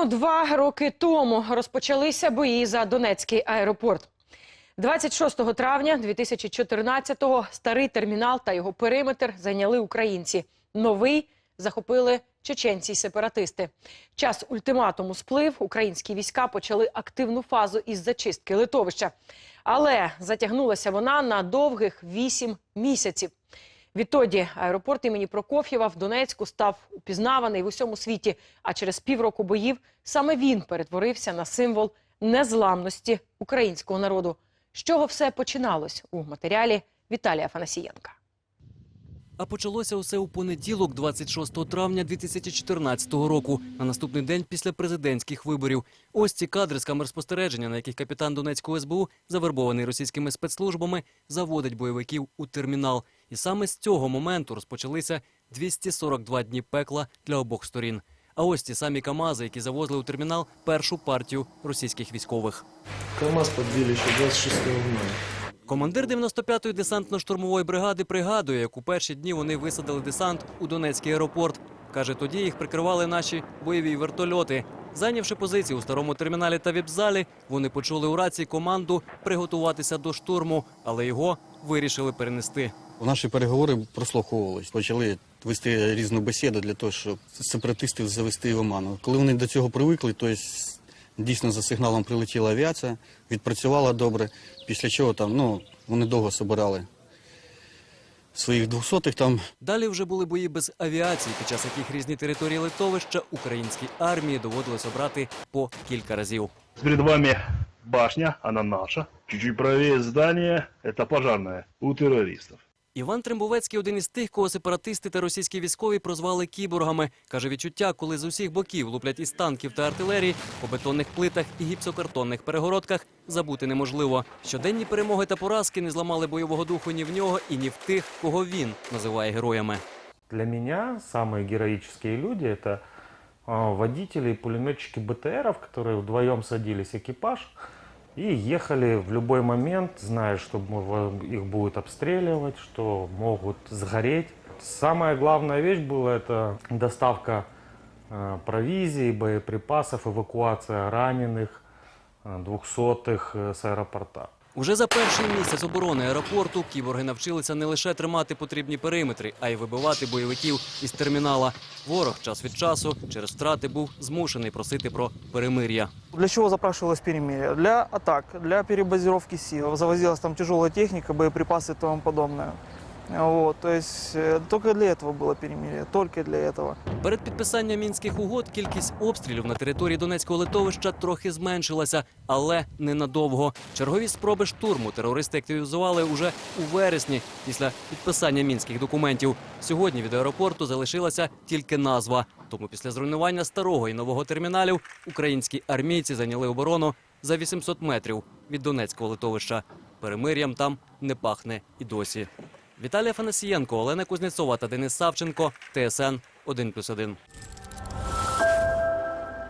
Рівно два роки тому розпочалися бої за Донецький аеропорт. 26 травня 2014-го старий термінал та його периметр зайняли українці. Новий захопили чеченці сепаратисти. Час ультиматуму сплив. Українські війська почали активну фазу із зачистки литовища. Але затягнулася вона на довгих вісім місяців. Відтоді аеропорт імені Прокоф'єва в Донецьку став упізнаваний в усьому світі. А через півроку боїв саме він перетворився на символ незламності українського народу. З чого все починалось у матеріалі Віталія Фанасієнка. А почалося усе у понеділок, 26 травня 2014 року, на наступний день після президентських виборів. Ось ці кадри з камер спостереження, на яких капітан Донецького СБУ, завербований російськими спецслужбами, заводить бойовиків у термінал. І саме з цього моменту розпочалися 242 дні пекла для обох сторін. А ось ті самі КАМАЗи, які завозили у термінал першу партію російських військових. КамАЗ подбили еще 26 мая. Командир 95-ї десантно-штурмової бригади пригадує, як у перші дні вони висадили десант у Донецький аеропорт. Каже, тоді їх прикривали наші бойові вертольоти. Зайнявши позиції у старому терміналі та віп-залі, вони почули у рації команду приготуватися до штурму, але його вирішили перенести. Наші переговори прослуховувались. Почали вести різну бесіду для того, щоб сепаратистів завести в оману. Коли вони до цього привикли, то дійсно за сигналом прилетіла авіація, відпрацювала добре. Після чого там ну вони довго собирали своїх двохсотих там Далі вже були бої без авіації, під час яких різні території литовища українській армії доводилось обрати по кілька разів. Перед вами башня, она наша. Чуть-чуть правее здание, это пожарная у террористов. Іван Трембовецький один із тих, кого сепаратисти та російські військові прозвали кіборгами. Каже, відчуття, коли з усіх боків луплять із танків та артилерії, по бетонних плитах і гіпсокартонних перегородках забути неможливо. Щоденні перемоги та поразки не зламали бойового духу ні в нього і ні в тих, кого він називає героями. Для меня самые героические люди – это а, водители и пулеметчики БТРов, которые вдвоем садились в экипаж И ехали в любой момент, зная, что их будут обстреливать, что могут сгореть. Самая главная вещь была – это доставка а, провизии, боеприпасов, эвакуация раненых, а, двухсотых э, с аэропорта. Уже за перший місяць оборони аеропорту кіборги навчилися не лише тримати потрібні периметри, а й вибивати бойовиків із термінала. Ворог час від часу через втрати був змушений просити про перемир'я. Для чого запрашивалось перемир'я? Для атак, для перебазировки сил. Завозилась там тяжела техніка, боєприпаси і тому подобное. Вот, то есть э, только для этого было перемирие, только для этого. Перед підписанням мінських угод кількість обстрілів на території Донецького литовища трохи зменшилася, але ненадовго. Чергові спроби штурму терористи активізували уже у вересні після підписання мінських документів. Сьогодні від аеропорту залишилася тільки назва. Тому після зруйнування старого і нового терміналів українські армійці зайняли оборону за 800 метрів від Донецького литовища. Перемир'ям там не пахне і досі. Віталій Фанасієнко, Олена Кузнєцова та Денис Савченко, ТСН 1+,1.